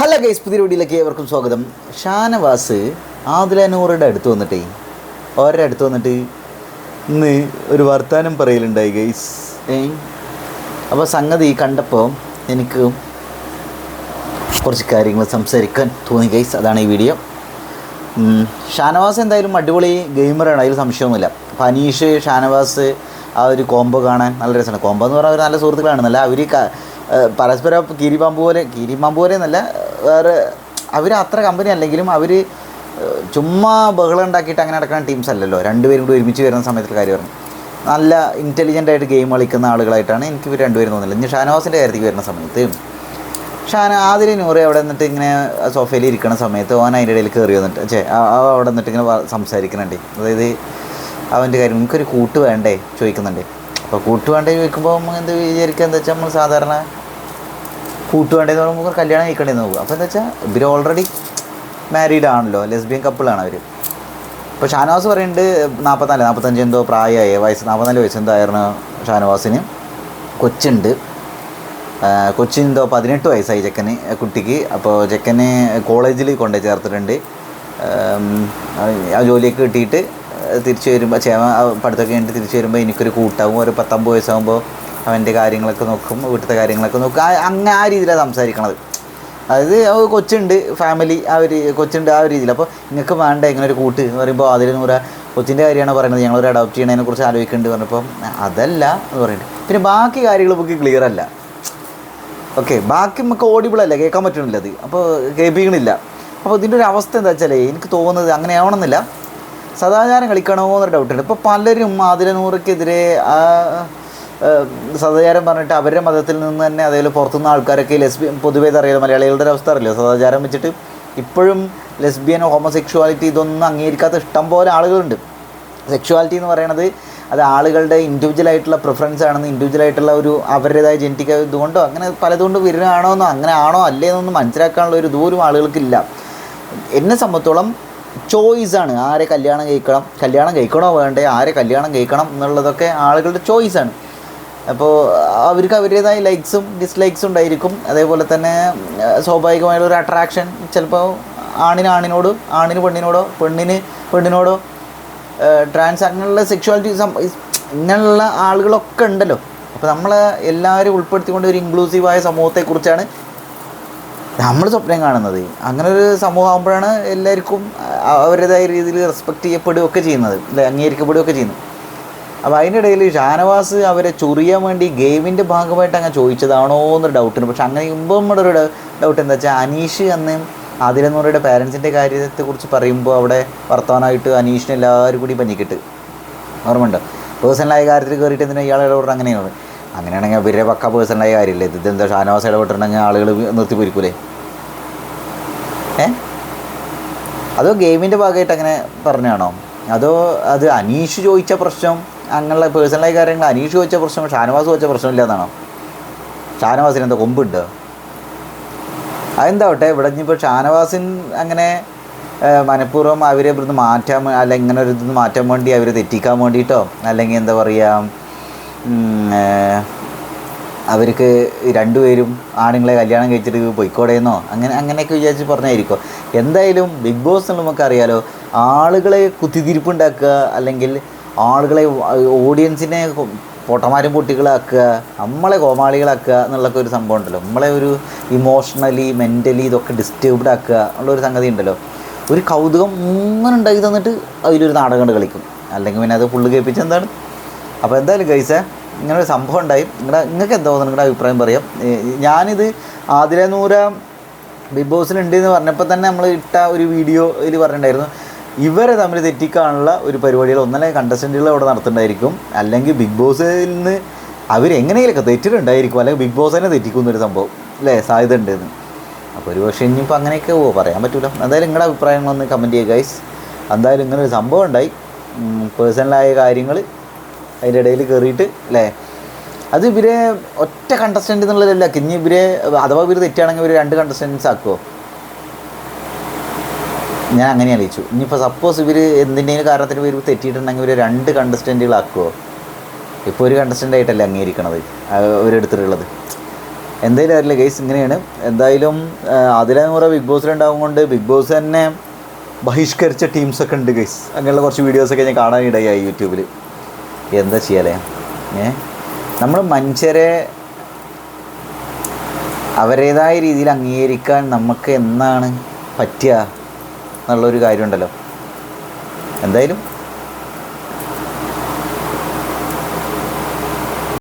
Hello guys പുതിയ വീഡിയോയിലേക്ക് ഏവർക്കും സ്വാഗതം. ഷാനവാസ് ആദിലനൂറുടെ അടുത്ത് വന്നിട്ടേ ഓരുടെ അടുത്ത് വന്നിട്ട് ഇന്ന് ഒരു വർത്താനം പറയലുണ്ടായി ഗൈസ്. ഏ? അപ്പോൾ സംഗതി കണ്ടപ്പോൾ എനിക്ക് കുറച്ച് കാര്യങ്ങൾ സംസാരിക്കാൻ തോന്നി ഗൈസ് അതാണ് ഈ വീഡിയോ. ഷാനവാസ് എന്തായാലും അടിപൊളി ഗെയിമറാണ് അതിൽ സംശയമൊന്നുമില്ല. അനീഷ് ഷാനവാസ് ആ ഒരു കോംബോ കാണാൻ നല്ല രസമാണ്. കോംബോ എന്ന് പറഞ്ഞാൽ അവർ നല്ല സുഹൃത്തുക്കളാണ്. നല്ല അവർ പരസ്പരം കീരിപാമ്പ് പോലെ കീരിപാമ്പ് പോലെ എന്നല്ല വേറെ അവർ അത്ര കമ്പനി അല്ലെങ്കിലും അവർ ചുമ്മാ ബഹളം ഉണ്ടാക്കിയിട്ട് അങ്ങനെ നടക്കുന്ന ടീംസ് അല്ലല്ലോ. രണ്ടുപേരും കൂടി ഒരുമിച്ച് വരുന്ന സമയത്തിൽ കാര്യം പറഞ്ഞു. നല്ല ഇന്റലിജന്റ് ആയിട്ട് ഗെയിം കളിക്കുന്ന ആളുകളായിട്ടാണ് എനിക്ക് ഇവർ രണ്ടുപേരും തോന്നുന്നില്ല ഇനി ഷാനവാസിന്റെ കാര്യത്തിൽ വരുന്ന സമയത്ത്. ഷാന ആദ്യം നൂറ് അവിടെ നിന്നിട്ട് ഇങ്ങനെ സോഫയിൽ ഇരിക്കുന്ന സമയത്ത് ഓൻ അതിന്റെ ഇടയിൽ കയറി വന്നിട്ട് ചേ അവിടെ നിന്നിട്ട് ഇങ്ങനെ സംസാരിക്കുന്നുണ്ട് അതായത് അവന്റെ കാര്യം നമുക്കൊരു കൂട്ട് വേണ്ടേ? ചോദിക്കുന്നുണ്ട്. അപ്പോൾ കൂട്ട് വേണ്ടേ ചോദിക്കുമ്പോൾ നമ്മൾ എന്ത് വിചാരിക്കുക എന്താ വെച്ചാൽ നമ്മൾ സാധാരണ കൂട്ട് വേണ്ടതെന്ന് പറയുമ്പോൾ കല്യാണം കഴിക്കേണ്ടതെന്ന് നോക്കുക. അപ്പോൾ എന്താ വെച്ചാൽ ഇവർ ഓൾറെഡി മാരീഡ് ആണല്ലോ ലെസ്ബിയൻ കപ്പിളാണ് അവർ ഇപ്പോൾ ഷാനവാസ് പറയുന്നുണ്ട് നാൽപ്പത്തിനാല് നാൽപ്പത്തഞ്ച് എന്തോ പ്രായമായി വയസ്സ് നാൽപ്പത്തിനാല് വയസ്സ് എന്തായിരുന്നു ഷാനവാസിന്? കൊച്ചുണ്ട്. കൊച്ചിന്റെ പതിനെട്ട് വയസ്സായി ചെക്കന് കുട്ടിക്ക്. അപ്പോൾ ചെക്കന് കോളേജിൽ കൊണ്ടുപോയി ചേർത്തിട്ടുണ്ട്. ആ ജോലിയൊക്കെ കിട്ടിയിട്ട് തിരിച്ചു വരുമ്പോൾ ചേമ പഠിത്തമൊക്കെ കഴിഞ്ഞിട്ട് തിരിച്ചു വരുമ്പോൾ എനിക്കൊരു കൂട്ടാവും. ഒരു പത്തൊമ്പത് വയസ്സാകുമ്പോൾ അവന്റെ കാര്യങ്ങളൊക്കെ നോക്കും വീട്ടിലത്തെ കാര്യങ്ങളൊക്കെ നോക്കും. അങ്ങനെ ആ രീതിയിലാണ് സംസാരിക്കണത്. അതായത് അവ കൊച്ചുണ്ട് ഫാമിലി ആ ഒരു കൊച്ചുണ്ട് ആ ഒരു രീതിയിൽ. അപ്പോൾ നിങ്ങൾക്ക് വേണ്ട ഇങ്ങനെ ഒരു കൂട്ട് എന്ന് പറയുമ്പോൾ അതിൽ നൂറ കൊച്ചിന്റെ കാര്യമാണ് പറയുന്നത് ഞങ്ങളൊരു അഡോപ്റ്റ് ചെയ്യണതിനെ കുറിച്ച് ആലോചിക്കുന്നുണ്ട് പറഞ്ഞപ്പോൾ അതല്ല എന്ന് പറയുന്നുണ്ട് പിന്നെ ബാക്കി കാര്യങ്ങൾ നമുക്ക് ക്ലിയർ അല്ല. ഓക്കെ ബാക്കി നമുക്ക് ഓഡിബിൾ അല്ല കേൾക്കാൻ പറ്റണില്ല അത്. അപ്പോൾ കേൾപ്പിക്കണില്ല. അപ്പോൾ ഇതിന്റെ ഒരു അവസ്ഥ എന്താ വെച്ചാൽ എനിക്ക് തോന്നുന്നത് അങ്ങനെ ആവണമെന്നില്ല. സദാചാരം കളിക്കണമോ എന്നൊരു ഡൗട്ടുണ്ട് ഇപ്പോൾ പലരും ആതിരനൂറയ്ക്കെതിരെ ആ ആ, സദാചാരം പറഞ്ഞിട്ട് അവരുടെ മതത്തിൽ നിന്ന് തന്നെ അതേപോലെ പുറത്തുനിന്ന് ആൾക്കാരൊക്കെ ലെസ്ബിയൻ പൊതുവേ അറിയാതെ മലയാളികളുടെ ഒരു അവസ്ഥ അറിയില്ല? സദാചാരം വെച്ചിട്ട് ഇപ്പോഴും ലെസ്ബിയൻ ഹോമോസെക്ഷുവാലിറ്റി ഇതൊന്നും അംഗീകരിക്കാത്ത ഇഷ്ടം പോലെ ആളുകളുണ്ട്. സെക്ഷുവാലിറ്റി എന്ന് പറയുന്നത് അത് ആളുകളുടെ ഇൻഡിവിജ്വൽ ആയിട്ടുള്ള പ്രിഫറൻസ് ആണെന്ന് ഇൻഡിവിജ്വൽ ആയിട്ടുള്ള ഒരു അവരുടേതായ ജെനറ്റിക് ഇതുകൊണ്ടോ അങ്ങനെ പലതുകൊണ്ട് വരുന്നതാണോ എന്നോ അങ്ങനെ ആണോ അല്ലേ എന്നൊന്നും മനസ്സിലാക്കാനുള്ള ഒരു ദൂരം ആളുകൾക്കില്ല എന്നെ സംബന്ധിച്ചോളം ചോയ്സാണ് ആരെ കല്യാണം കഴിക്കണം കല്യാണം കഴിക്കണോ വേണ്ടേ ആരെ കല്യാണം കഴിക്കണം എന്നുള്ളതൊക്കെ ആളുകളുടെ ചോയ്സാണ് അപ്പോൾ അവർക്ക് അവരുടേതായ ലൈക്സും ഡിസ്ലൈക്സും ഉണ്ടായിരിക്കും. അതേപോലെ തന്നെ സ്വാഭാവികമായുള്ള ഒരു അട്രാക്ഷൻ ചിലപ്പോൾ ആണിന് ആണിനോട് ആണിന് പെണ്ണിനോടോ പെണ്ണിന് പെണ്ണിനോടോ ട്രാൻസ് അങ്ങനെയുള്ള സെക്ഷുവാലിറ്റി ഇങ്ങനെയുള്ള ആളുകളൊക്കെ ഉണ്ടല്ലോ. അപ്പോൾ നമ്മൾ എല്ലാവരും ഉൾപ്പെടുത്തിക്കൊണ്ട് ഒരു ഇൻക്ലൂസീവായ സമൂഹത്തെക്കുറിച്ചാണ് നമ്മൾ സ്വപ്നം കാണുന്നത്. അങ്ങനെ ഒരു സമൂഹം ആകുമ്പോഴാണ് എല്ലാവർക്കും അവരുടേതായ രീതിയിൽ റെസ്പെക്ട് ചെയ്യപ്പെടുകയൊക്കെ ചെയ്യുന്നത് അല്ലെ അംഗീകരിക്കപ്പെടുകയൊക്കെ ചെയ്യുന്നത്. അപ്പോൾ അതിനിടയിൽ ഷാനവാസ് അവരെ ചൊറിയാൻ വേണ്ടി ഗെയിമിന്റെ ഭാഗമായിട്ട് അങ്ങനെ ചോദിച്ചതാണോ എന്നൊരു ഡൗട്ടുണ്ട് പക്ഷെ അങ്ങനെ മുമ്പ് നമ്മുടെ ഒരു ഡൗട്ട് എന്താ വെച്ചാൽ അനീഷ് അന്ന് ആതിരന്നൂറുടെ പാരൻസിന്റെ കാര്യത്തെക്കുറിച്ച് പറയുമ്പോൾ അവിടെ വർത്തമാനമായിട്ട് അനീഷിനെ എല്ലാവരും കൂടി പഞ്ഞിക്കിട്ട് ഓർമ്മയുണ്ടോ? പേഴ്സണലായ കാര്യത്തിൽ കയറിയിട്ട് എന്തിനാ ഇയാൾ ഇടപെടണം അങ്ങനെയാണ്. അങ്ങനെയാണെങ്കിൽ ഇവരുടെ പക്ക പേഴ്സണലായ കാര്യമില്ലേ? ഇത് എന്താ ഷാനവാസ് ഇടപെട്ടിട്ടുണ്ടെങ്കിൽ ആളുകൾ നിർത്തി പോയിരിക്കൂലേ ഏ? അതോ ഗെയിമിന്റെ ഭാഗമായിട്ട് അങ്ങനെ പറഞ്ഞാണോ അതോ അത് അനീഷ് ചോദിച്ച പ്രശ്നം അങ്ങനെയുള്ള പേഴ്സണലായ കാര്യങ്ങൾ അനീഷ് വെച്ച പ്രശ്നം ഷാനവാസ് വെച്ച പ്രശ്നമില്ല എന്നാണോ? ഷാനവാസിന് എന്താ കൊമ്പുണ്ട്. അതെന്താവട്ടെ ഇവിടെ ഇനിയിപ്പോൾ ഷാനവാസിൻ അങ്ങനെ മനഃപൂർവം അവരെ ഇവിടുന്ന് മാറ്റാൻ അല്ലെങ്കിൽ അല്ല ഇങ്ങനെ ഒരു ഇതൊന്ന് മാറ്റാൻ വേണ്ടി അവരെ തെറ്റിക്കാൻ വേണ്ടിയിട്ടോ അല്ലെങ്കിൽ എന്താ പറയുക അവർക്ക് രണ്ടുപേരും ആണുങ്ങളെ കല്യാണം കഴിച്ചിട്ട് പോയിക്കോടേന്നോ? അങ്ങനെ അങ്ങനെയൊക്കെ വിചാരിച്ച് പറഞ്ഞായിരിക്കും. എന്തായാലും ബിഗ് ബോസ് നമുക്കറിയാലോ ആളുകളെ കുത്തിതിരിപ്പുണ്ടാക്കുക അല്ലെങ്കിൽ ആളുകളെ ഓഡിയൻസിനെ പൊട്ടന്മാരും കുട്ടികളാക്കുക നമ്മളെ കോമാളികളാക്കുക എന്നുള്ളൊക്കെ ഒരു സംഭവം ഉണ്ടല്ലോ. നമ്മളെ ഒരു ഇമോഷണലി മെന്റലി ഇതൊക്കെ ഡിസ്റ്റേബ്ഡ് ആക്കുക എന്നുള്ളൊരു സംഗതി ഉണ്ടല്ലോ. ഒരു കൗതുകം ഇങ്ങനെ ഉണ്ടാക്കി തന്നിട്ട് അതിലൊരു നാടകം കണ്ട് കളിക്കും. അല്ലെങ്കിൽ പിന്നെ അത് ഫുള്ള് കേൾപ്പിച്ച് എന്താണ്? അപ്പോൾ എന്തായാലും ഗൈസേ ഇങ്ങനെ ഒരു സംഭവം ഉണ്ടായി. നിങ്ങളുടെ നിങ്ങൾക്ക് എന്താ നിങ്ങളുടെ അഭിപ്രായം പറയാം. ഞാനിത് ആതിര നൂര ബിഗ് ബോസിലുണ്ട് എന്ന് പറഞ്ഞപ്പോൾ തന്നെ നമ്മൾ ഇട്ട ഒരു വീഡിയോ ഇതിൽ പറഞ്ഞിട്ടുണ്ടായിരുന്നു. ഇവരെ തമ്മിൽ തെറ്റിക്കാനുള്ള ഒരു പരിപാടികൾ ഒന്നല്ലേ കണ്ടസ്റ്റന്റുകൾ അവിടെ നടത്തുന്നുണ്ടായിരിക്കും. അല്ലെങ്കിൽ ബിഗ് ബോസിൽ നിന്ന് അവരെങ്ങനെയൊക്കെ തെറ്റിട്ടുണ്ടായിരിക്കും. അല്ലെങ്കിൽ ബിഗ് ബോസ് തന്നെ തെറ്റിക്കുന്ന ഒരു സംഭവം. അല്ലേ? സാധ്യത ഉണ്ടെന്ന് അപ്പോൾ ഒരു പക്ഷേ ഇനിയിപ്പോൾ അങ്ങനെയൊക്കെ ഓ പറയാൻ പറ്റില്ല എന്തായാലും നിങ്ങളുടെ അഭിപ്രായങ്ങളൊന്ന് കമന്റ് ചെയ്യുക ഗൈസ് എന്തായാലും ഇങ്ങനെ ഒരു സംഭവം ഉണ്ടായി. പേഴ്സണലായ കാര്യങ്ങൾ അതിന്റെ ഇടയിൽ കയറിയിട്ട് അല്ലേ? അത് ഇവരെ ഒറ്റ കണ്ടസ്റ്റന്റ് എന്നുള്ളതല്ല. ഇനി ഇവരെ അഥവാ ഇവർ തെറ്റാണെങ്കിൽ ഇവർ രണ്ട് കണ്ടസ്റ്റൻസ് ആക്കുമോ ഞാൻ അങ്ങനെ ആലോചിച്ചു ഇനിയിപ്പോൾ സപ്പോസ് ഇവർ എന്തിന്റെയും കാരണത്തിന് ഇവർ തെറ്റിയിട്ടുണ്ടെങ്കിൽ ഇവർ രണ്ട് കണ്ടസ്റ്റന്റുകളാക്കുമോ ഇപ്പോൾ ഒരു കണ്ടസ്റ്റന്റ് ആയിട്ടല്ലേ അംഗീകരിക്കണത് അവരെടുത്തിട്ടുള്ളത് എന്തായാലും അറിയില്ല ഗൈസ് ഇങ്ങനെയാണ്. എന്തായാലും അതിലെ മുറ ബിഗ് ബോസിലുണ്ടാകും കൊണ്ട് ബിഗ് ബോസ് തന്നെ ബഹിഷ്കരിച്ച ടീംസൊക്കെ ഉണ്ട് ഗൈസ് അങ്ങനെയുള്ള കുറച്ച് വീഡിയോസൊക്കെ ഞാൻ കാണാനിടയായി യൂട്യൂബിൽ എന്താ ചെയ്യാലേ? ഏ? നമ്മൾ മനുഷ്യരെ അവരുടേതായ രീതിയിൽ അംഗീകരിക്കാൻ നമുക്ക് എന്നാണ് പറ്റുക? എന്നുള്ളൊരു കാര്യമുണ്ടല്ലോ. എന്തായാലും